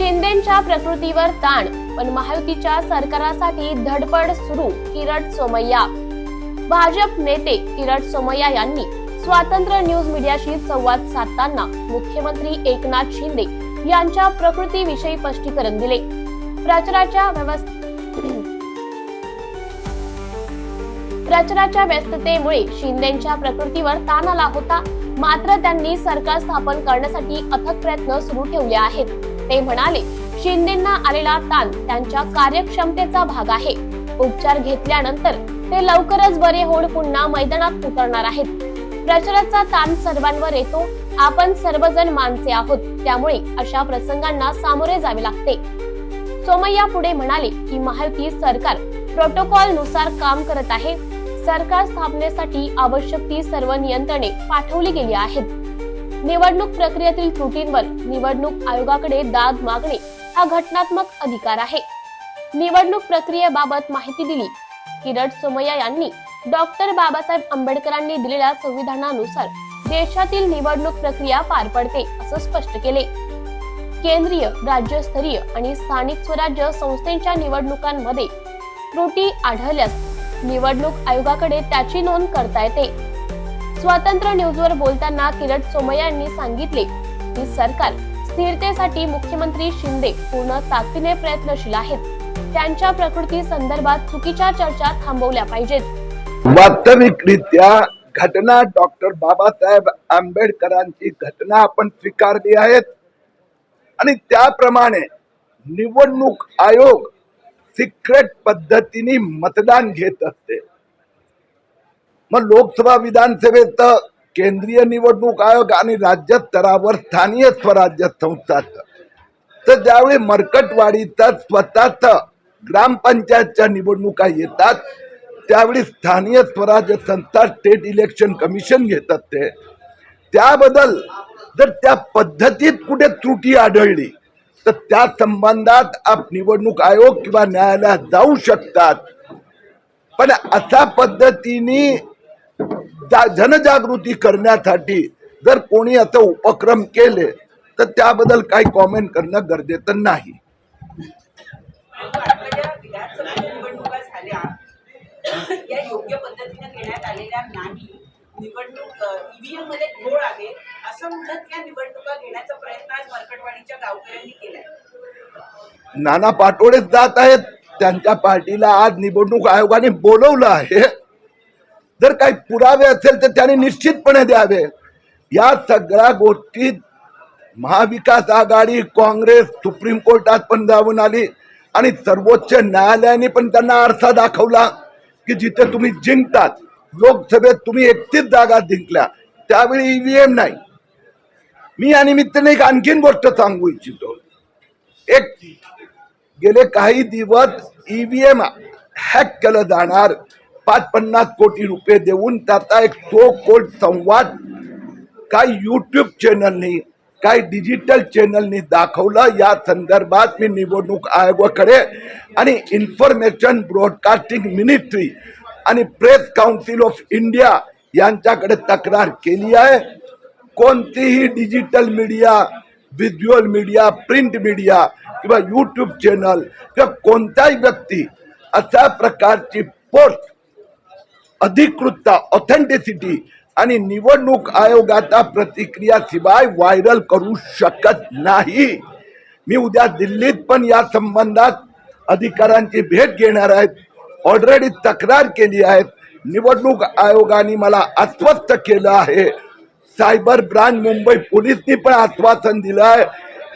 शिंदेच्या प्रकृतीवर ताण पण महायुतीच्या सरकारासाठी धडपड सुरू किरट सोमय्या. भाजप नेते किरट सोमय्या यांनी स्वातंत्र्य न्यूज मीडियाशी संवाद साधताना मुख्यमंत्री एकनाथ शिंदे यांच्या प्रकृतीविषयी स्पष्टीकरण दिले. प्रचाराच्या व्यवस्थ प्रचाराच्या व्यस्ततेमुळे शिंदेच्या प्रकृतीवर ताण आला होता. मात्र त्यांनी सरकार स्थापन करण्यासाठी अथक प्रयत्न सुरू ठेवले आहेत. ते म्हणाले शिंदेना आलेला ताण त्यांच्या कार्यक्षमतेचा भाग आहे. उपचार घेतल्यानंतर ते लवकरच बरे होऊन पुन्हा मैदानात उतरणार आहेत. प्रचाराचा ताण सर्वांवर येतो. आपण सर्वजण माणसे आहोत. त्यामुळे अशा प्रसंगांना सामोरे जावे लागते. सोमय्या पुढे म्हणाले की महायुती सरकार प्रोटोकॉलनुसार काम करत आहे. सरकार स्थापनेसाठी आवश्यक ती सर्व नियंत्रणे पाठवली गेली आहेत. निवडणूक प्रक्रियेतील त्रुटींवर निवडणूक आयोगाकडे दाद मागणे हा घटनात्मक अधिकार आहे. निवडणूक प्रक्रियेबाबत माहिती दिली. किरट सोमय्या यांनी डॉक्टर बाबासाहेब आंबेडकरांनी दिलेल्या संविधानानुसार देशातील निवडणूक प्रक्रिया पार पडते असं स्पष्ट केले. केंद्रीय राज्यस्तरीय आणि स्थानिक स्वराज्य संस्थेच्या निवडणुकांमध्ये त्रुटी आढळल्यास निवडणूक आयोगाकडे त्याची नोंद करता येते. स्वतंत्र न्यूजवर बोलताना किरट सोमय्या यांनी सांगितले की सरकार स्थिरतेसाठी मुख्यमंत्री शिंदे पूर्ण ताकदीने प्रयत्नशील आहेत. त्यांच्या प्रकृती संदर्भात चुकीच्या चर्चा थांबवल्या पाहिजेत. वास्तविकरित्या घटना डॉक्टर बाबासाहेब आंबेडकरांची घटना आपण स्वीकारली आहेत. आणि त्याप्रमाणे निवडणूक आयोग सिक्रेट पद्धतीने मतदान घेत असते. मग लोकसभा विधानसभेत केंद्रीय निवडणूक आयोग आणि राज्य स्तरावर स्थानीय स्वराज्य संस्थाचं तर ज्यावेळी मरकटवाडीचा स्वतःच ग्रामपंचायतच्या निवडणुका येतात त्यावेळी स्थानीय स्वराज्य संस्था स्टेट इलेक्शन कमिशन घेतात ते. त्याबद्दल जर त्या पद्धतीत कुठे त्रुटी आढळली तर त्या संबंधात आप निवडणूक आयोग किंवा न्यायालयात जाऊ शकतात. पण अशा पद्धतीने जनजागृती करण्यासाठी जर कोणी असं उपक्रम केले तर त्याबद्दल काही कॉमेंट करणं गरजेचं नाही. आता ज्या विधानसभा निवडणुका झाल्या. या योग्य पद्धतीने घेण्यात आलेल्या नाही. निवडणूक ईव्हीएममध्ये घोळ आहे. असं म्हणत या निवडणुका घेण्याचा प्रयत्न आज मरकटवाडीच्या गावकऱ्यांनी केलाय. नाना पाटोळेच जात आहेत. त्यांच्या पार्टीला आज निवडणूक आयोगाने बोलवलं आहे. जर काही पुरावे असेल तर त्याने निश्चितपणे द्यावे. या सगळ्या गोष्टीत महाविकास आघाडी काँग्रेस सुप्रीम कोर्टात पण जाऊन आली. आणि सर्वोच्च न्यायालयाने पण त्यांना आरसा दाखवला की जिथे तुम्ही जिंकतात लोकसभेत तुम्ही एकतीस जागा जिंकल्या. त्यावेळी ईव्हीएम नाही. मी या निमित्ताने एक आणखीन गोष्ट सांगू इच्छितो. एक गेले काही दिवस ईव्हीएम हॅक केलं जाणार. पाच पन्नास कोटी रुपये देऊन त्याचा एक सो कोल्ड संवाद काही युट्यूब चॅनलनी काही डिजिटल चॅनलनी दाखवलं. या संदर्भात मी निवडणूक आयोगाकडे आणि इन्फॉर्मेशन ब्रॉडकास्टिंग मिनिस्ट्री आणि प्रेस काउन्सिल ऑफ इंडिया यांच्याकडे तक्रार केली आहे. कोणतीही digital media visual media print media किंवा यूट्यूब चॅनल किंवा कोणताही व्यक्ती अशा प्रकारची पोस्ट अधिकृतता ऑथेंटिसिटी आणि निवडणूक आयोगाचा प्रतिक्रिया शिवाय व्हायरल करू शकत नाही. मी उद्या दिल्लीत पण या संबंधात अधिकाऱ्यांची भेट घेणार आहेत ऑलरेडी तक्रार केली आहे. निवडणूक आयोगाने मला आश्वस्त केलं आहे. सायबर ब्रांच मुंबई पोलिसनी पण आश्वासन दिलं आहे.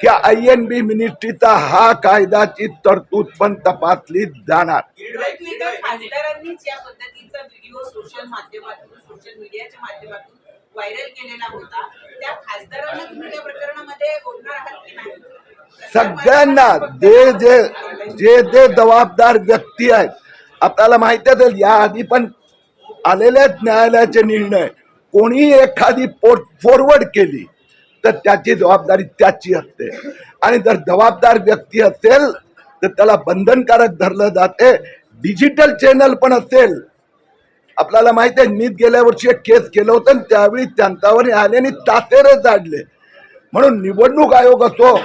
की आय एन बी मिनिस्ट्रीचा हा कायदाची तरतूद पण तपासली जाणार. वेगवेगळ्या खासदारांनीच या पद्धतीचा व्हिडिओ सोशल माध्यमातून सोशल मीडियाच्या माध्यमातून व्हायरल केलेला होता. त्या खासदारांना तुम्ही त्या प्रकरणामध्ये बोलणार आहात की नाही? सगळ्यांना जे जे जे जे जबाबदार व्यक्ती आहेत आपल्याला माहिती असेल या आधी पण आलेल्याच न्यायालयाचे निर्णय. कोणी एखादी पोस्ट फॉरवर्ड केली तर त्याची जबाबदारी त्याची असते. आणि जर जबाबदार व्यक्ती असेल तर त्याला बंधनकारक धरलं जाते. डिजिटल चॅनल पण असेल. आपल्याला माहिती आहे मीच गेल्या वर्षी एक केस केलं होतं आणि त्यावेळी त्यांच्यावर आल्याने तासेरच जाडले म्हणून निवडणूक आयोग असो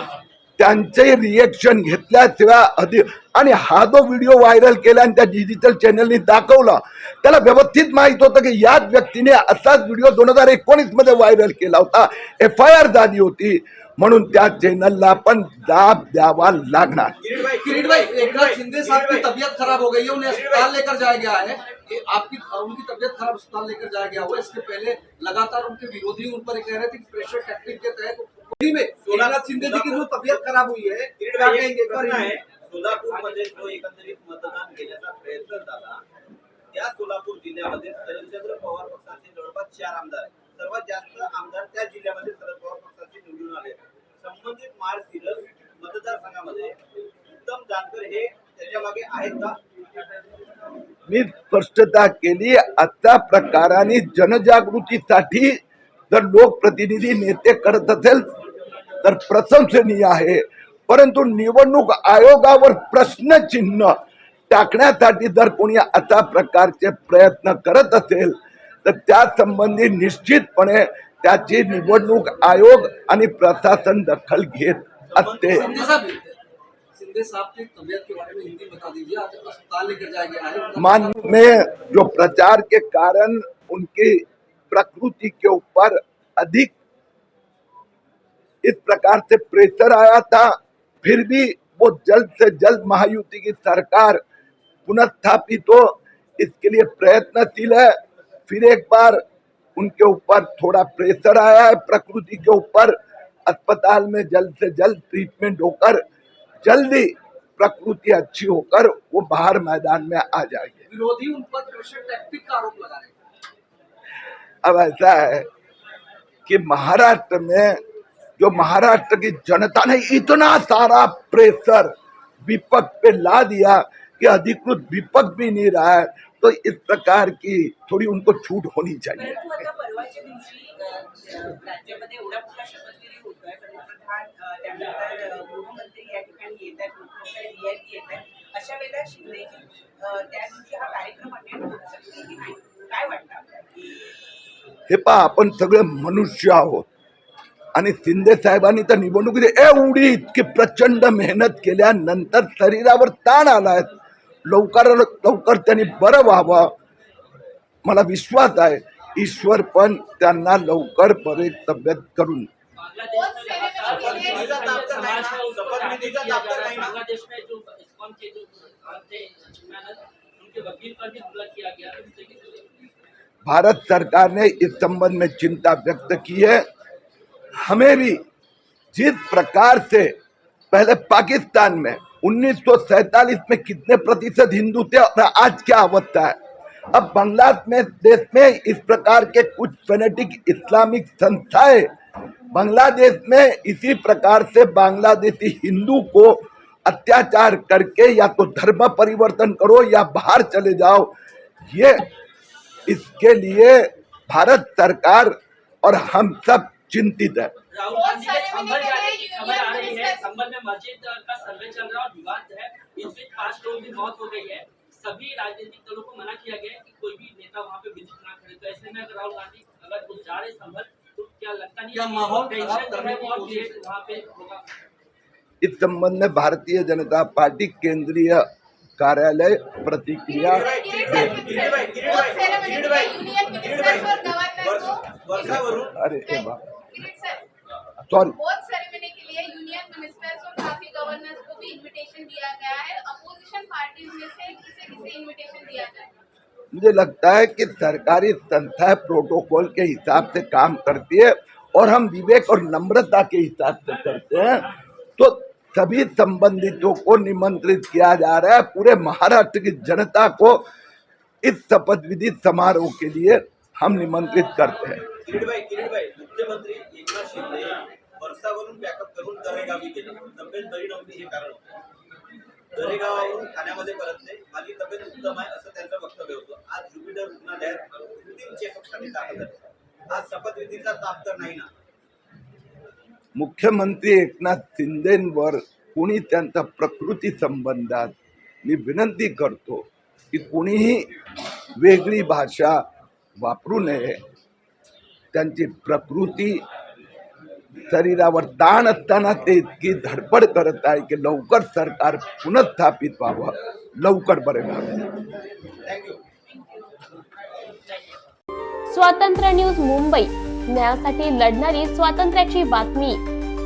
त्यांचे रिएक्शन घेतल्याशिवाय अधिक आणि हा जो व्हिडिओ व्हायरल केला आणि त्या डिजिटल चॅनलनी दाखवला त्याला व्यवस्थित माहित होतं की याच व्यक्तीने असाच व्हिडिओ दोन हज़ार एकोणीस मध्ये व्हायरल केला होता. एफ़ आय आर झाली होती. म्हणून त्या चॅनलला पण दाब द्यावा लागणार. किरीट भाई किरीट भाई एक नाथ शिंदे साहब की तबीयत खराब हो गई है? उन्हें अस्पताल लेकर जाया गया है? आपकी उनकी तबीयत खराब अस्पताल लेकर जाया गया हुआ इसके पहले लगातार उनके विरोधी उन पर कह रहे थे कि प्रेशर टैक्टिक के तहत में एक शिंदे जी की जो तबीयत खराब हुई है जो एकंदरीत मतदान घेण्याचा प्रयत्न झाला त्या सोलापूर जिल्ह्यामध्ये शरदचंद्र पवार पक्षाचे जवळपास चार आमदार आहेत. सर्वात जास्त आमदार त्या जिल्ह्यामध्ये शरद पवार पक्षाचे निवडून आले संबंधित माळशिरस मतदारसंघामध्ये उत्तम जानकर हे त्याच्यामागे आहेत का? मी स्पष्टता केली अशा प्रकाराने जनजागृतीसाठी जर लोकप्रतिनिधी नेते करत असेल तर प्रशंसनीय आहे. परंतु निवडणूक आयोगावर प्रश्नचिन्ह टाकण्यासाठी जर कोणी अशा प्रकारचे प्रयत्न करत असेल तर त्या संबंधी निश्चितपणे त्याची निवडणूक आयोग आणि प्रशासन दखल घेत असते. मान में जो प्रचार के कारण उनकी प्रकृति के ऊपर अधिक इस प्रकार से प्रेशर आया था फिर भी वो जल्द से जल्द महायुति की सरकार पुनर्स्थापित हो इसके लिए प्रयत्नशील है। फिर एक बार उनके ऊपर थोड़ा प्रेशर आया है प्रकृति के ऊपर। अस्पताल में जल्द से जल्द ट्रीटमेंट होकर जल्दी प्रकृति अच्छी होकर वो बाहर मैदान में आ जाएँगे। विरोधी उन पर आरोप लगा रहे अब ऐसा है कि महाराष्ट्र में जो महाराष्ट्र की जनता ने इतना सारा प्रेशर विपक्ष पे ला दिया कि अधिकृत विपक्ष भी नहीं रहा है तो इस प्रकार की थोड़ी उनको छूट होनी चाहिए। हा पहा आपण सगळे मनुष्य आहोत. आणि शिंदे साहेबांनी तर निवडणुकीत एवढी इतकी प्रचंड मेहनत केल्यानंतर शरीरावर ताण आलाय. लवकर लवकर त्यांनी बरं व्हावं. मला विश्वास आहे ईश्वर पण त्यांना लवकर बरे तब्येत करून. शपथविधीचा ताप तर नाही ना शपथविधीचा ताप तर नाही ना बांग्लादेश में जो इस्कॉन के जो थे चिन्मयानंद उनके वकील पर भी हमला किया गया इस तरीके से भारत सरकार ने इस संबंध में चिंता व्यक्त की है। हमें भी जिस प्रकार से पहले पाकिस्तान में 1947 में कितने प्रतिशत हिंदू थे? और आज क्या अवस्था है? अब बांग्लादेश में, देश में इस प्रकार के कुछ फेनेटिक इस्लामिक संस्थाएँ बांग्लादेश में इसी प्रकार से बांग्लादेशी हिंदू को अत्याचार करके या तो धर्म परिवर्तन करो या बाहर चले जाओ, ये इसके लिए भारत सरकार और हम सब चिंतित है। सारे खबर आ रही है। संभल में मस्जिद का सर्वे चल रहा है और विवाद है इस बीच पाँच लोगों की मौत हो गई है। सभी राजनीतिक दलों को मना किया गया कि कोई भी नेता वहाँ पे विज़िट ना करे। तो ऐसे में अगर राहुल गांधी अगर कुछ जा रहे संभल तो क्या लगता नहीं क्या माहौल वो वहाँ पे होगा। इस संबंध में भारतीय जनता पार्टी केंद्रीय कार्यालय प्रतिक्रिया किरीट भाई इनविटेशन दिया गया है। अपोजिशन पार्टीज़ में से किसे किसे इनविटेशन दिया मुझे लगता है कि सरकारी संस्था प्रोटोकॉल के हिसाब से काम करती है और हम विवेक और नम्रता के हिसाब से करते हैं। तो सभी संबंधितों को निमंत्रित किया जा रहा है पूरे महाराष्ट्र की जनता को इस शपथ विधि समारोह के लिए हम निमंत्रित करते हैं। मुख्यमंत्री दरेगावाहून ठाण्यामध्ये परतले माझी तब्येत उत्तम आहे असं त्यांचं वक्तव्य होतं. आज ज्युपिटर रुग्णालयात कृत्रिम चेकअपसाठी दाखल झाले. आज शपथविधीचा ताप तर नाही ना? मुख्यमंत्री एकनाथ शिंदेवर कुणी त्यांचा प्रकृती संबंधात मी विनंती करतो की कुणीही वेगळी भाषा वापरू नये. त्यांची प्रकृती शरीरावर ताण असताना ते इतकी धडपड करत आहे की लवकर सरकार पुनर्स्थापित व्हावं. लवकर बरे व्हावे स्वातंत्र्य न्यूज मुंबई. न्यायासाठी लढणारी स्वातंत्र्याची बातमी.